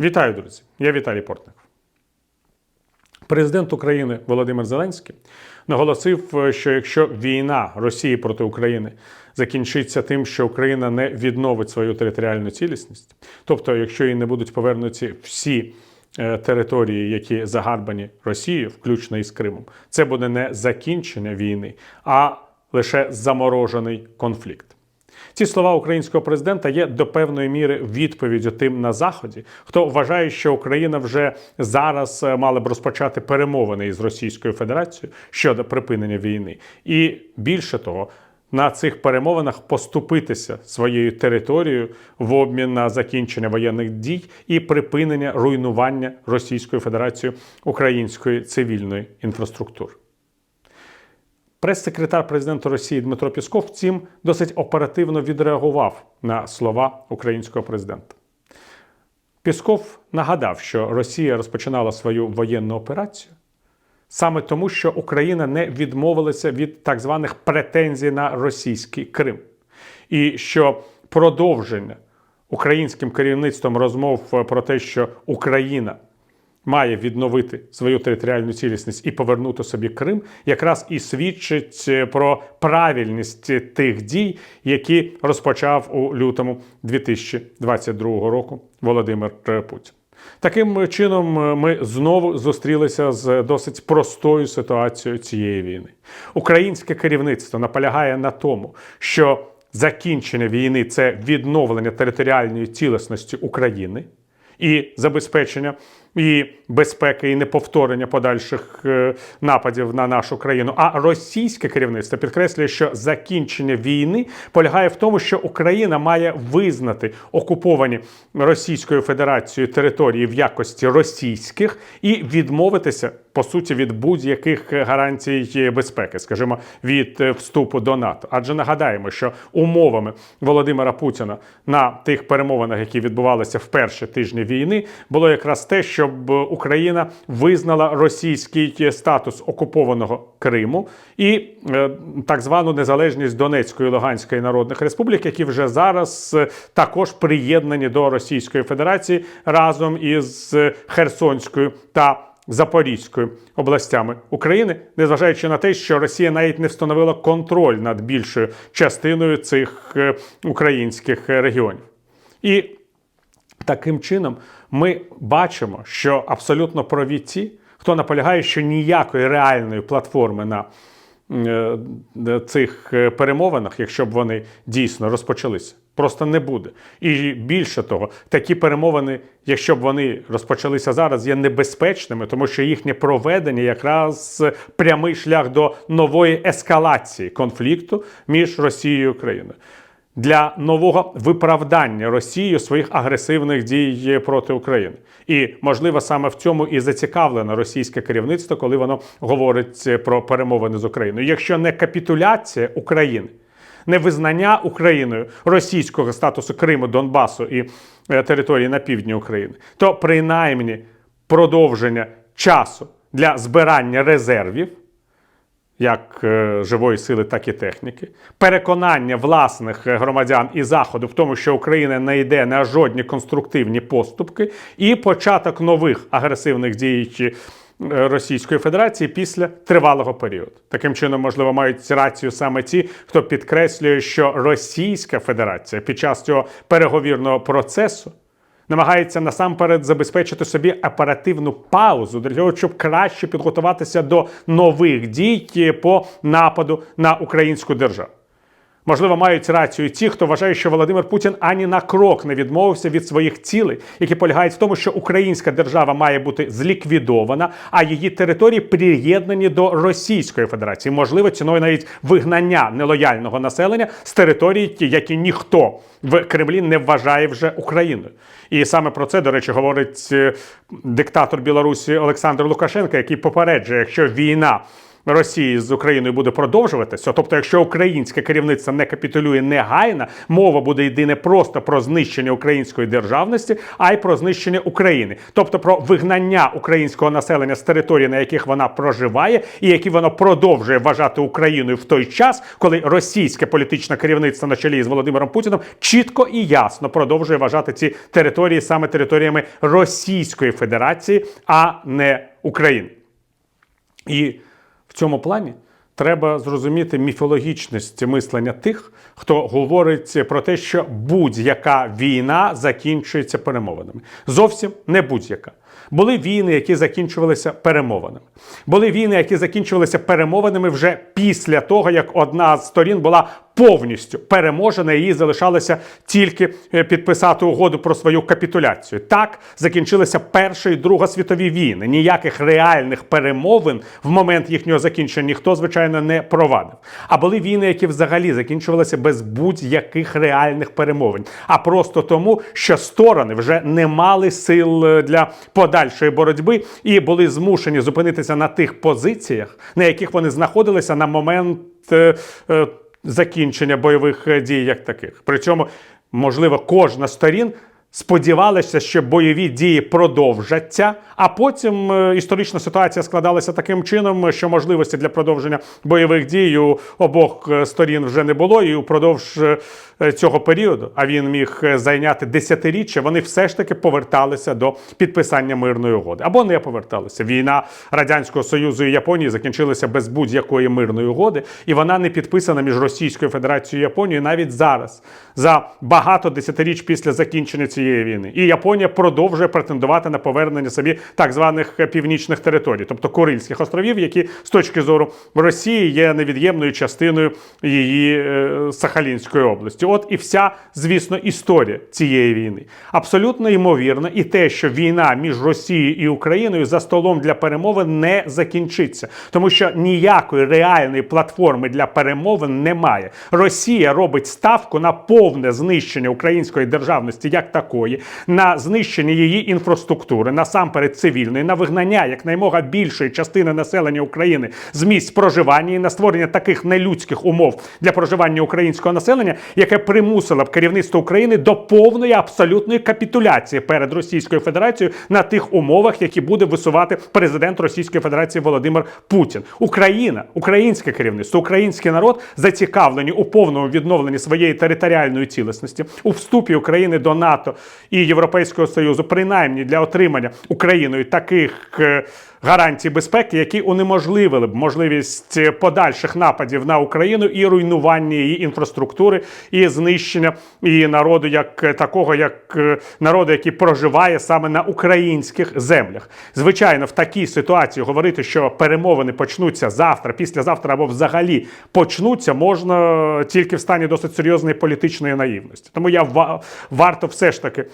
Вітаю, друзі! Я Віталій Портник. Президент України Володимир Зеленський наголосив, що якщо війна Росії проти України закінчиться тим, що Україна не відновить свою територіальну цілісність, тобто, якщо їй не будуть повернуті всі е, території, які загарбані Росією, включно із Кримом, це буде не закінчення війни, а лише заморожений конфлікт. Ці слова українського президента є до певної міри відповіддю тим на заході, хто вважає, що Україна вже зараз е, мала б розпочати перемовини із Російською Федерацією щодо припинення війни, і більше того. На цих перемовинах поступитися своєю територією в обмін на закінчення воєнних дій і припинення руйнування Російською Федерацією української цивільної інфраструктури. Прес-секретар президента Росії Дмитро Пісков, втім, досить оперативно відреагував на слова українського президента. Пісков нагадав, що Росія розпочинала свою воєнну операцію саме тому, що Україна не відмовилася від так званих претензій на російський Крим, і що продовження українським керівництвом розмов про те, що Україна має відновити свою територіальну цілісність і повернути собі Крим, якраз і свідчить е, про правильність тих дій, які розпочав у лютому 2022 року Володимир Путін. Таким чином, е, ми знову зустрілися з досить простою ситуацією цієї війни. Українське керівництво наполягає на тому, що закінчення війни це відновлення територіальної цілісності України і забезпечення і безпеки, і неповторення подальших е, нападів на нашу країну. А російське керівництво підкреслює, що закінчення війни полягає в тому, що Україна має визнати окуповані Російською Федерацією території в якості російських і відмовитися по суті від будь-яких гарантій безпеки, скажімо, від е, вступу до НАТО. Адже нагадаємо, що умовами Володимира Путіна на тих перемовинах, які відбувалися в перші тижні війни, було якраз те, щоб Україна визнала російський статус окупованого Криму і е, так звану незалежність Донецької і Луганської народних республік, які вже зараз е, також приєднані до Російської Федерації разом із Херсонською та Запорізькою областями України, незважаючи на те, що Росія навіть не встановила контроль над більшою частиною цих е, українських регіонів. І таким чином ми бачимо, що абсолютно праві ті, хто наполягає, що ніякої реальної платформи на е, цих е, перемовинах, якщо б вони дійсно розпочалися, просто не буде. І більше того, такі перемовини, якщо б вони розпочалися зараз, є небезпечними, тому що їхнє проведення якраз прямий шлях до нової ескалації конфлікту між Росією і Україною. Для нового виправдання Росією своїх агресивних дій проти України, і можливо саме в цьому і зацікавлено російське керівництво, коли воно говорить про перемовини з Україною. Якщо не капітуляція України, не визнання Україною російського статусу Криму, Донбасу і е, території на півдні України, то принаймні продовження часу для збирання резервів. Як е, живої сили, так і техніки, переконання власних громадян і заходу в тому, що Україна не йде на жодні конструктивні поступки, і початок нових агресивних дій е, Російської Федерації після тривалого періоду. Таким чином, можливо, мають рацію саме ті, хто підкреслює, що Російська Федерація під час цього переговірного процесу намагається насамперед забезпечити собі оперативну паузу для того, щоб краще підготуватися до нових дій по нападу на українську державу. Можливо, мають рацію ті, хто вважає, що Володимир Путін ані на крок не відмовився від своїх цілей, які полягають в тому, що українська держава має бути зліквідована, а її території приєднані до Російської Федерації, можливо, ціною навіть вигнання нелояльного населення з території, які ніхто в Кремлі не вважає вже Україною. І саме про це, до речі, говорить е, диктатор Білорусі Олександр Лукашенко, який попереджує, якщо війна Росії з Україною буде продовжуватися. Тобто, якщо українське керівництво не капітулює негайно, мова буде йти не просто про знищення української державності, а й про знищення України, тобто про вигнання українського населення з територій, на яких вона проживає, і які воно продовжує вважати Україною в той час, коли російське політичне керівництво на чолі з Володимиром Путіним чітко і ясно продовжує вважати ці території саме територіями Російської Федерації, а не України. І в цьому плані треба зрозуміти міфологічність мислення тих, хто говорить про те, що будь-яка війна закінчується перемовинами. Зовсім не будь-яка. Були війни, які закінчувалися перемовинами. Були війни, які закінчувалися перемовинами вже після того, як одна з сторін була повністю переможена, і їй залишалося тільки е, підписати угоду про свою капітуляцію. Так закінчилися Перша і Друга світові війни. Ніяких реальних перемовин в момент їхнього закінчення ніхто, звичайно, не провадив. А були війни, які взагалі закінчувалися без будь-яких реальних перемовин, а просто тому, що сторони вже не мали сил е, для подальшої боротьби і були змушені зупинитися на тих позиціях, на яких вони знаходилися на момент. е, е, закінчення бойових е, дій як таких. Причому, можливо, кожна сторін сподівалася, що бойові дії продовжаться, а потім е, історична ситуація складалася таким чином, що можливості для продовження бойових дій у обох е, сторін вже не було, і упродовж е, цього періоду, а він міг зайняти десятиріччя, вони все ж таки поверталися до підписання мирної угоди або не поверталися. Війна радянського союзу і Японії закінчилася без будь-якої мирної угоди, і вона не підписана між Російською Федерацією і Японією навіть зараз, за багато десятиріч після закінчення цієї війни. І Японія продовжує претендувати на повернення собі так званих північних територій, тобто Курильських островів, які з точки зору Росії є невід'ємною частиною її е, Сахалінської області. От і вся, звісно, історія цієї війни. Абсолютно ймовірно, і те, що війна між Росією і Україною за столом для перемовин не закінчиться, тому що ніякої реальної платформи для перемовин немає. Росія робить ставку на повне знищення української державності як такої, на знищення її інфраструктури, насамперед цивільної, на вигнання якнаймога більшої частини населення України з місць проживання і на створення таких нелюдських умов для проживання українського населення, яке примусило б керівництво України до повної абсолютної капітуляції перед Російською Федерацією на тих умовах, які буде висувати президент Російської Федерації Володимир Путін. Україна, українське керівництво, український народ зацікавлені у повному відновленні своєї територіальної цілісності, у вступі України до НАТО і Європейського Союзу, принаймні для отримання Україною таких. Гарантій безпеки, які унеможливили б можливість подальших нападів на Україну і руйнування її інфраструктури, і знищення її народу як е, такого, як е, народу, який проживає саме на українських землях. Звичайно, в такій ситуації говорити, що перемовини почнуться завтра, післязавтра або взагалі почнуться, можна тільки в стані досить серйозної політичної наївності. Тому я ва- варто все ж таки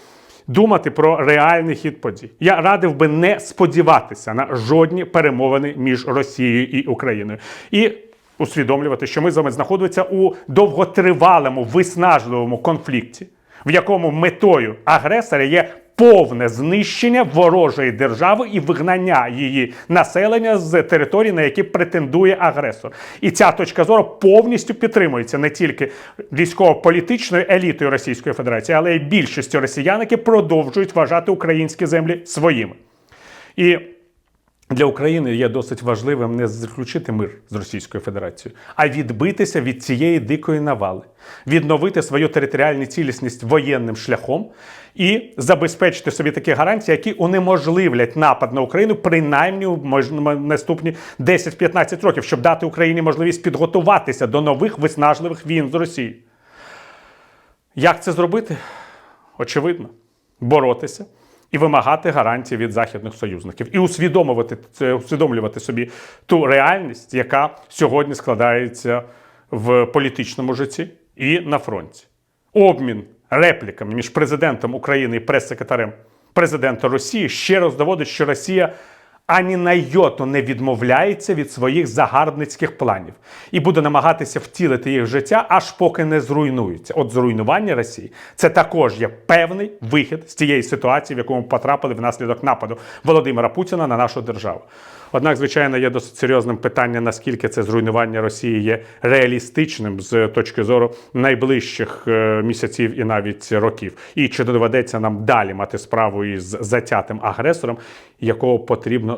думати про реальний хід подій. Я радив би не сподіватися на жодні перемовини між Росією і Україною. І усвідомлювати, що ми з вами знаходимося у довготривалому, виснажливому конфлікті, в якому метою агресора є повне знищення ворожої держави і вигнання її населення з території, на які претендує агресор. І ця точка зору повністю підтримується не тільки військово-політичною елітою Російської Федерації, але й більшістю росіян, які продовжують вважати українські землі своїми. І для України є досить важливим не заключити мир з Російською Федерацією, а відбитися від цієї дикої навали, відновити свою територіальну цілісність воєнним шляхом і забезпечити собі такі гарантії, які унеможливлять напад на Україну принаймні в наступні 10-15 років, щоб дати Україні можливість підготуватися до нових виснажливих війн з Росією. Як це зробити? Очевидно, боротися і вимагати гарантії від західних союзників, і усвідомлювати, це, усвідомлювати собі ту реальність, яка сьогодні складається в політичному житті і на фронті. Обмін репліками між президентом України і прес-секретарем президента Росії ще раз доводить, що Росія ані на йоту не відмовляється від своїх загарбницьких планів і буде намагатися втілити їх в життя, аж поки не зруйнуються. От зруйнування Росії це також є певний вихід з тієї ситуації, в яку ми потрапили внаслідок нападу Володимира Путіна на нашу державу. Однак, звичайно, є досить серйозним питання, наскільки це зруйнування Росії є реалістичним з точки зору найближчих е, місяців і навіть років. І чи доведеться нам далі мати справу із затятим агресором, якого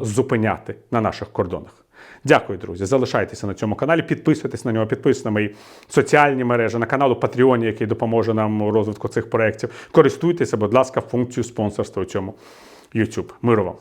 зупиняти на наших кордонах. Дякую, друзі. Залишайтеся на цьому каналі, підписуйтесь на нього, підписуйтесь на мої соціальні мережі, на канал Патреоні, який допоможе нам у розвитку цих проєктів. Користуйтеся, будь ласка, функцією спонсорства у цьому YouTube. Миру вам!